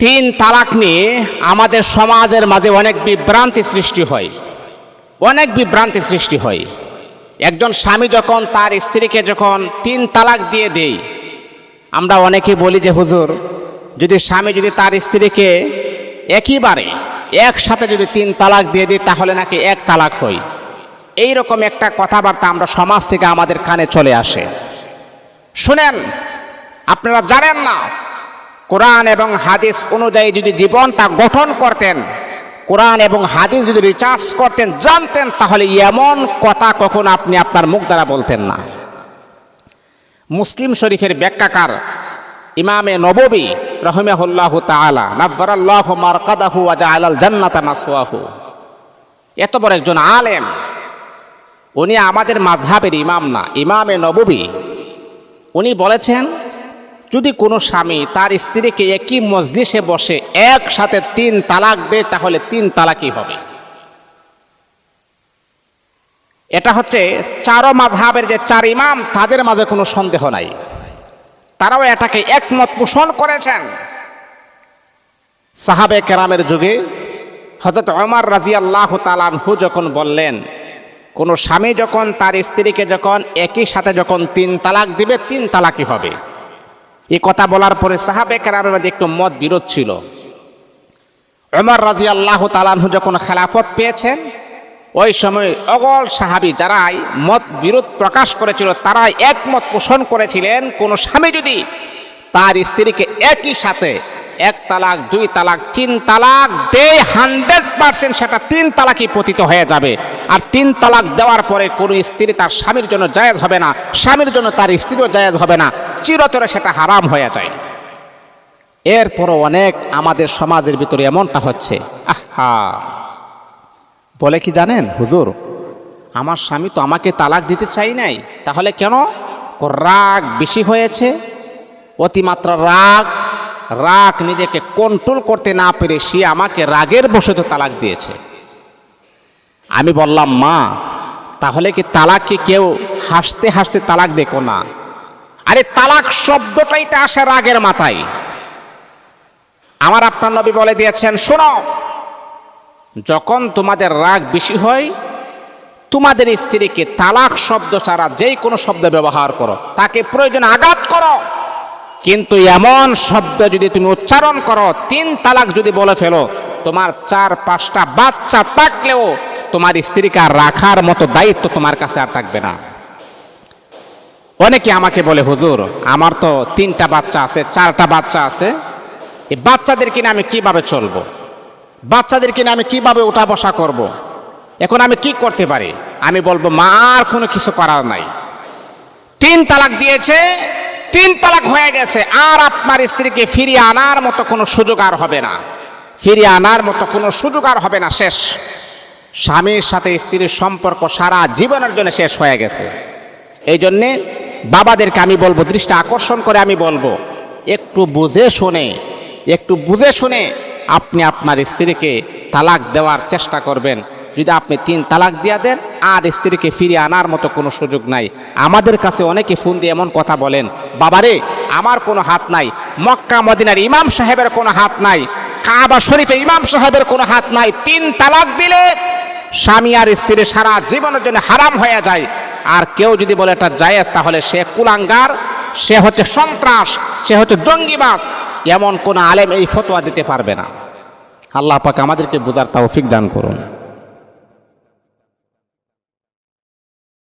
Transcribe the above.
তিন তালাক নিয়ে আমাদের সমাজের মাঝে অনেক বিভ্রান্তি সৃষ্টি হয়। অনেক বিভ্রান্তি সৃষ্টি হয়। একজন স্বামী যখন তার স্ত্রীকে যখন তিন তালাক দিয়ে দেই আমরা অনেকে বলি যে, হুজুর, যদি স্বামী যদি তার স্ত্রীকে একইবারে একসাথে যদি তিন তালাক দিয়ে দিই তাহলে নাকি এক তালাক হয়? এই রকম একটা কথাবার্তা আমরা সমাজ থেকে আমাদের কানে চলে আসে। শুনেন, আপনারা জানেন না কোরআন এবং হাদিস অনুযায়ী যদি জীবনটা গঠন করতেন, কোরআন এবং হাদিস যদি রিচার্জ করতেন, জানতেন, তাহলে এমন কথা কখনো আপনি আপনার মুখ দ্বারা বলতেন না। মুসলিম শরীফের ব্যাখ্যাকার ইমামে নববী রহমাহুল্লাহ জান্নাতা মাসওয়াহু। এত বড় একজন আলেম, উনি আমাদের মাযহাবের ইমাম না, ইমামে নববী। উনি বলেছেন যদি কোনো স্বামী তার স্ত্রীকে একই মজলিসে বসে একসাথে তিন তালাক দেয়, তাহলে তিন তালাকই হবে। এটা হচ্ছে চারো মাঝহাবের যে চার ইমাম, তাদের মাঝে কোনো সন্দেহ নাই। তারাও এটাকে একমত পোষণ করেছেন। সাহাবে কেরামের যুগে হজরত অমর রাজি আল্লাহ তালানহু যখন বললেন, কোনো স্বামী যখন তার স্ত্রীকে যখন একই সাথে যখন তিন তালাক দিবে, তিন তালাকই হবে। এই কথা বলার পরে সাহাবে কেরামের মধ্যে একটু মত বিরোধ ছিল। অমর রাজি আল্লাহ তালানহু যখন খেলাফত পেয়েছেন, ওই সময় অগল সাহাবি যারাই মত বিরোধ প্রকাশ করেছিল, তারাই একমত পোষণ করেছিলেন, কোন স্বামী যদি তার স্ত্রীকে একই সাথে এক তালাক, দুই তালাক, তিন তালাক দে হান্ড্রেড পার্সেন্ট সেটা তিন তালাকই পতিত হয়ে যাবে। আর তিন তালাক দেওয়ার পরে কোনো স্ত্রী তার স্বামীর জন্য জায়েজ হবে না, স্বামীর জন্য তার স্ত্রীও জায়েজ হবে না। চিরতরে সেটা হারাম হয়ে যায়। এরপরও অনেক আমাদের সমাজের ভিতরে এমনটা হচ্ছে, আহা! বলে কি জানেন হুজুর? আমার স্বামী তো আমাকে তালাক দিতে চাই নাই, তাহলে কেন? রাগ বেশি হয়েছে, অতিমাত্রা রাগ রাগ নিজেকে কন্ট্রোল করতে না পেরে সে আমাকে রাগের বসে তো তালাক দিয়েছে। আমি বললাম, মা, তাহলে কি তালাককে কেউ হাসতে হাসতে তালাক দেখো না? আরে তালাক শব্দটাই শব্দটাইতে আসে রাগের মাথায়। আমার আপনার নবী বলে দিয়েছেন, শোনো, যখন তোমাদের রাগ বেশি হয়, তোমাদের স্ত্রীকে তালাক শব্দ ছাড়া যেই কোনো শব্দ ব্যবহার করো। তাকে প্রয়োজন আঘাত করো। কিন্তু এমন শব্দ যদি তুমি উচ্চারণ করো, তিন তালাক যদি বলে ফেলো, তোমার চার পাঁচটা বাচ্চা থাকলেও তোমার স্ত্রীকে আর রাখার মতো দায়িত্ব তোমার কাছে আর থাকবে না। অনেকে আমাকে বলে, হুজুর, আমার তো তিনটা বাচ্চা আছে, চারটা বাচ্চা আছে। এই বাচ্চাদের কিনে আমি কীভাবে চলবো? বাচ্চাদের কিনে আমি কীভাবে উঠা বসা করব। এখন আমি কি করতে পারি? আমি বলব, মা, আর কোনো কিছু করার নাই। তিন তালাক দিয়েছে, তিন তালাক হয়ে গেছে, আর আপনার স্ত্রীকে ফিরিয়ে আনার মতো কোনো সুযোগ আর হবে না। ফিরিয়ে আনার মতো কোনো সুযোগ আর হবে না, শেষ। স্বামীর সাথে স্ত্রীর সম্পর্ক সারা জীবনের জন্য শেষ হয়ে গেছে। এই জন্যে বাবাদেরকে আমি বলব, দৃষ্টি আকর্ষণ করে আমি বলব, একটু বুঝে শুনে, একটু বুঝে শুনে আপনি আপনার স্ত্রীকে তালাক দেওয়ার চেষ্টা করবেন। যদি আপনি তিন তালাক দিয়ে দেন, আর স্ত্রীকে ফিরিয়ে আনার মতো কোনো সুযোগ নাই। আমাদের কাছে অনেকে ফোন দিয়ে এমন কথা বলেন, বাবারে, আমার কোনো হাত নাই। মক্কা মদিনার ইমাম সাহেবের কোনো হাত নাই। কাবা শরীফে ইমাম সাহেবের কোনো হাত নাই। তিন তালাক দিলে স্বামী আর স্ত্রী সারা জীবনের জন্য হারাম হয়ে যায়। আর কেউ যদি বলে এটা জায়েজ, তাহলে সে কুলাঙ্গার, সে হচ্ছে সন্ত্রাস, সে হচ্ছে জঙ্গিবাস এমন কোন আলেম এই ফতোয়া দিতে পারবে না। আল্লাহ পাক আমাদেরকে বোঝার তৌফিক দান করুন।